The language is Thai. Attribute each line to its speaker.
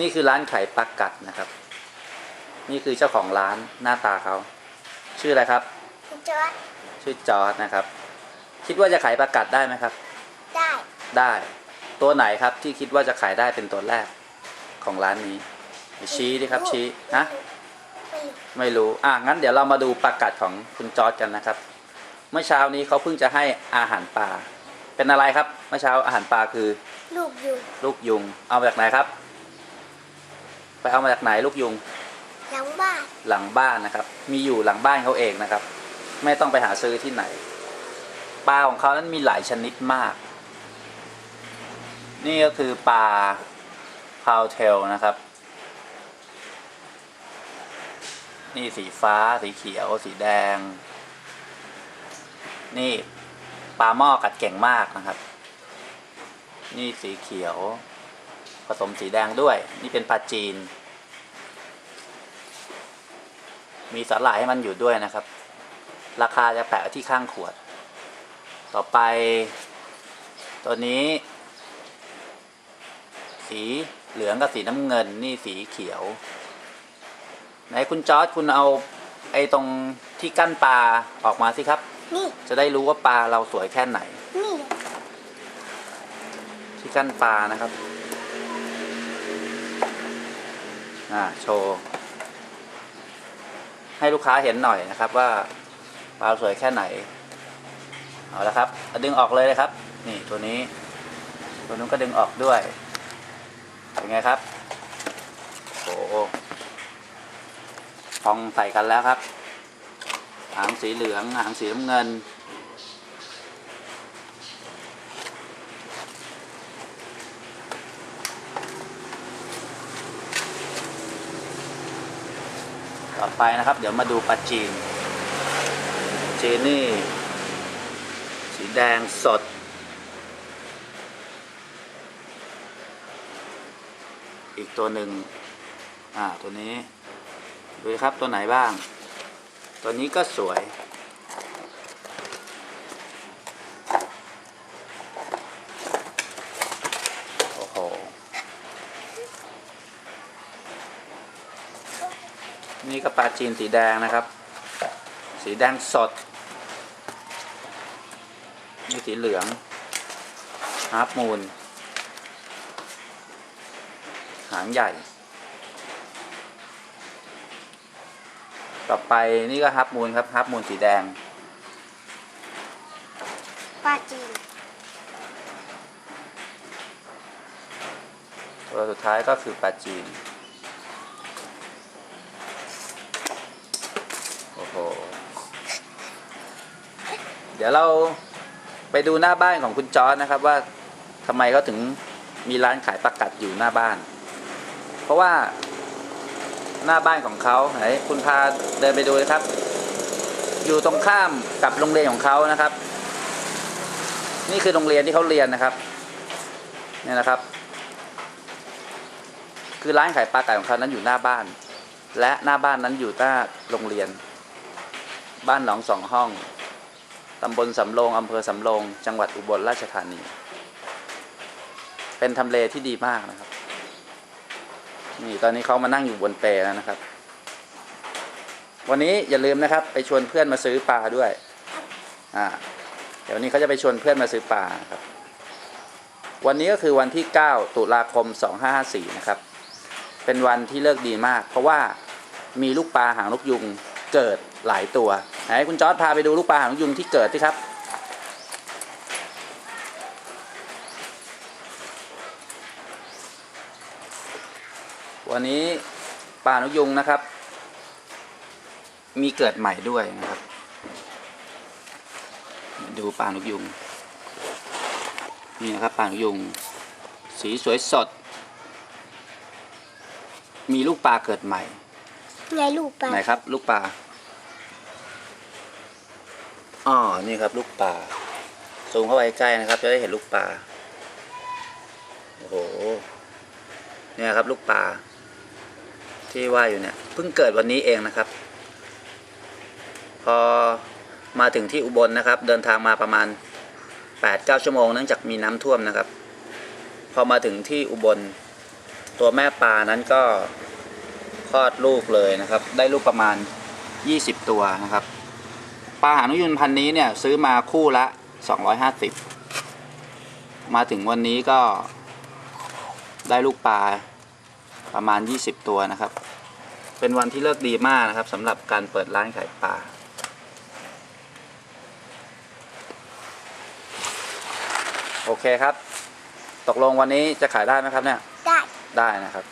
Speaker 1: นี่คือร้านขายปลากัดนะครับ นี่คือเจ้าของร้านหน้าตาเขาชื่ออะไรครับ
Speaker 2: คุณจอด
Speaker 1: ชื่อจอร์ดนะครับ คิดว่าจะขายปลากัดได้ไหมครับ
Speaker 2: ได้
Speaker 1: ได้ตัวไหนครับที่คิดว่าจะขายได้เป็นตัวแรกของร้านนี้ ชี้ดิครับชี้ฮะ
Speaker 2: ไม่รู้
Speaker 1: ไม่รู้อะงั้นเดี๋ยวเรามาดูปลากัดของคุณจอร์ดกันนะครับ เมื่อเช้านี้เขาเพิ่งจะให้อาหารปลาเป็นอะไรครับ เมื่อเช้าอาหารปลาคือ
Speaker 2: ลูกอยู่
Speaker 1: ลูกยุงเอามาจากไหนครับ ไปเอามาจากไหนลูกยุง
Speaker 2: หลังบ้าน
Speaker 1: หลังบ้านนะครับ มีอยู่หลังบ้านเขาเองนะครับ ไม่ต้องไปหาซื้อที่ไหน ปลาของเขานั้นมีหลายชนิดมาก นี่ก็คือปลาพาวเทลนะครับ นี่สีฟ้า สีเขียว สีแดง นี่ปลาหม้อกัดเก่งมากนะครับ นี่สีเขียว ผสมสีแดงด้วย นี่เป็นปลาจีน มีสาหร่ายให้มันอยู่ด้วยนะครับ ราคาจะแปะไว้ที่ข้างขวด ต่อไป ตัวนี้ สีเหลืองกับสีน้ำเงิน นี่สีเขียว ไหนคุณจอร์ดคุณเอาไอ้ตรงที่กั้นปลาออกมาสิครับ
Speaker 2: นี่
Speaker 1: จะได้รู้ว่าปลาเราสวยแค่ไหน
Speaker 2: นี่
Speaker 1: ที่กั้นปลานะครับ อ่าโชว์ ให้ลูกค้าเห็นหน่อยนะครับ ว่าปลาสวยแค่ไหน เอาละครับดึงออกเลยนะครับ นี่ตัวนี้ ตัวนู้นก็ดึงออกด้วย เป็นไงครับโอ้โหพองใส่กันแล้วครับ หางสีเหลือง หางสีน้ำเงิน ต่อไปนะครับ เดี๋ยวมาดูปลาจีนจีนนี่ สีแดงสด อีกตัวหนึ่งอ่าตัวนี้ ดูนะครับตัวไหนบ้าง ตัวนี้ก็สวย โอ้โห นี่ก็ปลาจีนสีแดงนะครับ สีแดงสดนี่สีเหลืองฮาร์ปมูนหางใหญ่ ต่อไปนี่ก็ฮับมูนครับฮับมูนสีแดง
Speaker 2: ปลาจีน
Speaker 1: ตัวสุดท้ายก็คือปลาจีน โอ้โห เดี๋ยวเราไปดูหน้าบ้านของคุณจอร์นะครับว่าทำไมเขาถึงมีร้านขายปลากัดอยู่หน้าบ้าน เพราะว่าหน้าบ้านของเขาไหนคุณพาเดินไปดูเลยครับ อยู่ตรงข้ามกับโรงเรียนของเขานะครับ นี่คือโรงเรียนที่เขาเรียนนะครับเนี่ยนะครับ คือร้านขายปลาไก่ของเขานั้นอยู่หน้าบ้าน และหน้าบ้านนั้นอยู่หน้าโรงเรียน บ้านหนองสองห้อง ตำบลสำโรงอำเภอสำโรงจังหวัดอุบลราชธานี เป็นทำเลที่ดีมากนะครับ นี่ตอนนี้เขามานั่งอยู่บนเปลแล้วนะครับ วันนี้อย่าลืมนะครับ ไปชวนเพื่อนมาซื้อปลาด้วย อ่า เดี๋ยววันนี้เขาจะไปชวนเพื่อนมาซื้อปลาครับ วันนี้ก็คือวันที่ 9 ตุลาคม 2554 นะครับ เป็นวันที่เลิกดีมาก เพราะว่ามีลูกปลาหางนกยุงเกิด หลายตัวไหนคุณจอร์ดพาไปดูลูกปลาหางนกยุงที่เกิดสิครับวันนี้ปลาหางนกยุงนะครับ มีเกิดใหม่ด้วยนะครับ ดูปลาหางนกยุงนี่นะครับปลาหางนกยุง สีสวยสด มีลูกปลาเกิดใหม่
Speaker 2: ไงลูกปลา
Speaker 1: ไหนครับ ลูกปลา อ๋อนี่ครับลูกปลาซูมเข้าไปใกล้นะครับ จะได้เห็นลูกปลาโอ้โหเนี่ยครับ ลูกปลาที่ว่าอยู่เนี่ยเพิ่งเกิดวันนี้เองนะครับ พอมาถึงที่อุบลนะครับ เดินทางมาประมาณ8-9ชั่วโมงเนื่องจากมีน้ำท่วมนะครับ พอมาถึงที่อุบล ตัวแม่ปลานั้นก็คลอดลูกเลยนะครับ ได้ลูกประมาณ 20 ตัวนะครับ ปลาหางนกยุงพันธุ์นี้เนี่ยซื้อมาคู่ละ250มาถึงวันนี้ก็ได้ลูกปลาประมาณ 20 ตัวนะครับ เป็นวันที่เลิกดีมากนะครับสำหรับการเปิดร้านขายปลา โอเคครับ ตกลงวันนี้จะขายได้ไหมครับเนี่ย
Speaker 2: ได้
Speaker 1: ได้นะครับ